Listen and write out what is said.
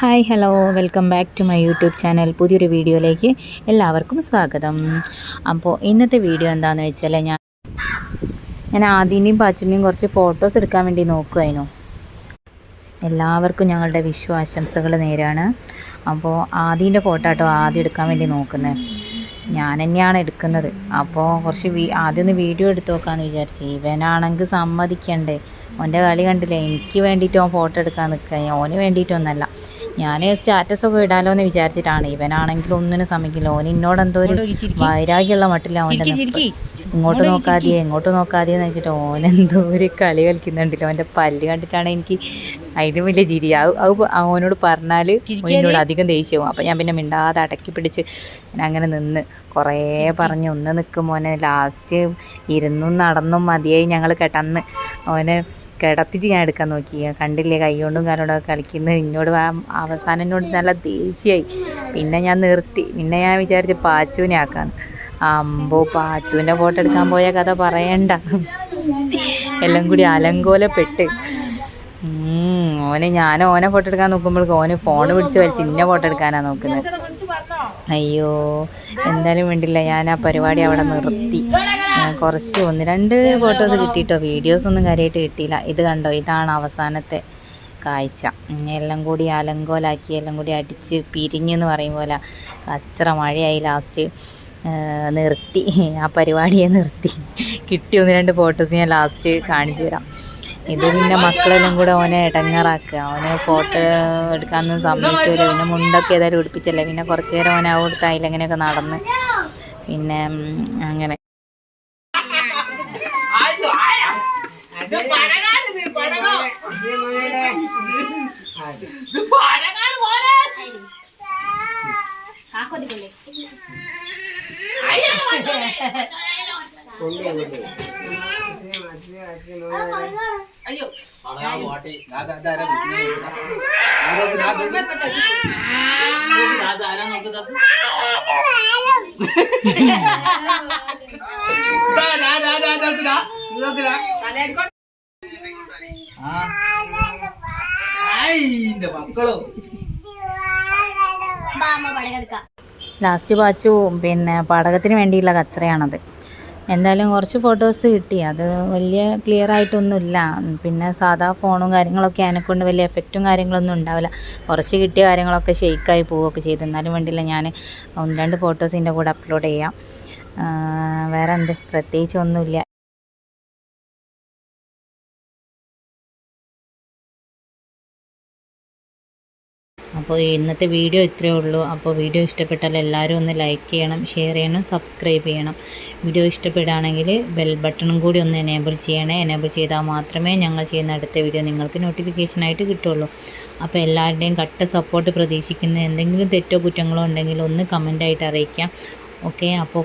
Hi hello welcome back to my YouTube channel പുതിയൊരു വീഡിയോയിലേക്ക് എല്ലാവർക്കും സ്വാഗതം. അപ്പോൾ ഇന്നത്തെ വീഡിയോ എന്താണെന്ന് വെച്ചാൽ ഞാൻ ഞാൻ ആദ്യനെയും പാച്ചുനെയും കുറച്ച് ഫോട്ടോസ് എടുക്കാൻ വേണ്ടി നോക്കുമായിരുന്നു എല്ലാവർക്കും ഞങ്ങളുടെ വിഷു ആശംസകൾ നേരാണ്. അപ്പോൾ ആദ്യന്റെ ഫോട്ടോ കേട്ടോ ആദ്യം എടുക്കാൻ വേണ്ടി നോക്കുന്നത് ഞാൻ തന്നെയാണ് എടുക്കുന്നത്. അപ്പോൾ കുറച്ച് വീ ആദ്യം ഒന്ന് വീഡിയോ എടുത്തു നോക്കാമെന്ന് വിചാരിച്ചു. ഇവനാണെങ്കിൽ സമ്മതിക്കണ്ടേ. ഓന്റെ കളി കണ്ടില്ലേ? എനിക്ക് വേണ്ടിയിട്ട് ഓൻ ഫോട്ടോ എടുക്കാൻ നിൽക്കുക ഓന് വേണ്ടിയിട്ടൊന്നല്ല. ഞാൻ സ്റ്റാറ്റസ് ഒക്കെ ഇടാലോ എന്ന് വിചാരിച്ചിട്ടാണ്. ഇവനാണെങ്കിൽ ഒന്നിനും സമ്മതിക്കില്ല. ഓൻ എന്നോട് എന്തോ ഒരു വൈരാഗ്യമുള്ള മട്ടില്ല അവന്റെ ഇങ്ങോട്ട് നോക്കാതെ ഇങ്ങോട്ട് നോക്കാതെ എന്ന് വെച്ചിട്ട് ഓൻ എന്തോ ഒരു കളി കളിക്കുന്നുണ്ടല്ലോ. അവന്റെ പല്ല് കണ്ടിട്ടാണ് എനിക്ക് അതിലും വലിയ ചിരി. അവനോട് പറഞ്ഞാൽ എന്നോട് അധികം ദേഷ്യവും അപ്പം ഞാൻ പിന്നെ മിണ്ടാതെ അടക്കി പിടിച്ച് ഞാൻ അങ്ങനെ നിന്ന് കുറേ പറഞ്ഞ് ഒന്ന് നിൽക്കും മോനെ. ലാസ്റ്റ് ഇരുന്നും നടന്നും മതിയായി ഞങ്ങൾ കെട്ടന്ന്. ഓനെ കിടത്തിച്ച് ഞാൻ എടുക്കാൻ നോക്കി. കണ്ടില്ലേ കൈകൊണ്ടും ഒക്കെ കളിക്കുന്നത് എന്നോട് അവസാനം എന്നോട് നല്ല ദേഷ്യമായി. പിന്നെ ഞാൻ നിർത്തി. പിന്നെ ഞാൻ വിചാരിച്ച് പാച്ചുവിനെ ആക്കാന്ന്. അമ്പോ പാച്ചുവിന്റെ ഫോട്ടോ എടുക്കാൻ പോയ കഥ പറയണ്ട. എല്ലാം കൂടി അലങ്കോലപ്പെട്ട്. ഓനെ ഞാൻ ഓനെ ഫോട്ടോ എടുക്കാൻ നോക്കുമ്പോഴേക്കും ഓന് ഫോൺ പിടിച്ച് വലിച്ച് ഇന്ന ഫോട്ടോ എടുക്കാനാണ് നോക്കുന്നത്. അയ്യോ എന്തായാലും വേണ്ടില്ല ഞാൻ ആ പരിപാടി അവിടെ നിർത്തി. കുറച്ച് ഒന്ന്. രണ്ട് ഫോട്ടോസ് കിട്ടിയിട്ടോ വീഡിയോസ് ഒന്നും കാര്യമായിട്ട് കിട്ടിയില്ല. ഇത് കണ്ടോ? ഇതാണ് അവസാനത്തെ കാഴ്ച. എല്ലാം കൂടി അലങ്കോലാക്കി എല്ലാം കൂടി അടിച്ച് പിരിഞ്ഞെന്ന് പറയും പോലെ. കച്ചറ മഴയായി ലാസ്റ്റ് നിർത്തി. ആ പരിപാടിയെ നിർത്തി. കിട്ടിയ ഒന്ന് രണ്ട് ഫോട്ടോസ് ഞാൻ ലാസ്റ്റ് കാണിച്ചു തരാം. ഇത് പിന്നെ മക്കളെല്ലാം കൂടെ അവനെ ഇടങ്ങാറാക്കുക. അവനെ ഫോട്ടോ എടുക്കാനൊന്നും സമ്മതിച്ചില്ല പിന്നെ മുണ്ടൊക്കെ ഏതായാലും ഉടുപ്പിച്ചല്ലേ? പിന്നെ കുറച്ച് നേരം അവനെ അവിടുത്തെ അതിലെങ്ങനെയൊക്കെ നടന്ന്. പിന്നെ అయ్యో వాటి దాదాపు దాదా దాదా దాదా దాదా ലാസ്റ്റ് വാച്ചു പിന്നെ പാടകത്തിന് വേണ്ടിയുള്ള കച്ചറയാണത്. എന്തായാലും കുറച്ച് ഫോട്ടോസ് കിട്ടി. അത് വലിയ ക്ലിയർ ആയിട്ടൊന്നുമില്ല. പിന്നെ സാധാ ഫോണും കാര്യങ്ങളൊക്കെ അതിനെക്കൊണ്ട് വലിയ എഫക്റ്റും കാര്യങ്ങളൊന്നും ഉണ്ടാവില്ല. കുറച്ച് കിട്ടിയ കാര്യങ്ങളൊക്കെ ഷെയ്ക്കായി പോവുകയൊക്കെ ചെയ്തു. എന്നാലും വേണ്ടിയില്ല ഞാൻ ഒന്ന് രണ്ട് ഫോട്ടോസിന്റെ കൂടെ അപ്ലോഡ് ചെയ്യാം. വേറെ എന്ത് പ്രത്യേകിച്ച് ഒന്നുമില്ല. അപ്പോൾ ഇന്നത്തെ വീഡിയോ ഇത്രയേ ഉള്ളൂ. അപ്പോൾ വീഡിയോ ഇഷ്ടപ്പെട്ടാൽ എല്ലാവരും ഒന്ന് ലൈക്ക് ചെയ്യണം ഷെയർ ചെയ്യണം സബ്സ്ക്രൈബ് ചെയ്യണം. വീഡിയോ ഇഷ്ടപ്പെടുകയാണെങ്കിൽ ബെൽ ബട്ടണും കൂടി ഒന്ന് എനേബിൾ ചെയ്യണേ. എനേബിൾ ചെയ്താൽ മാത്രമേ ഞങ്ങൾ ചെയ്യുന്ന അടുത്ത വീഡിയോ നിങ്ങൾക്ക് നോട്ടിഫിക്കേഷനായിട്ട് കിട്ടുള്ളൂ. അപ്പോൾ എല്ലാവരുടെയും കട്ട സപ്പോർട്ട് പ്രതീക്ഷിക്കുന്ന എന്തെങ്കിലും തെറ്റോ കുറ്റങ്ങളോ ഉണ്ടെങ്കിൽ ഒന്ന് കമന്റായിട്ട് അറിയിക്കാം. ഓക്കെ അപ്പോൾ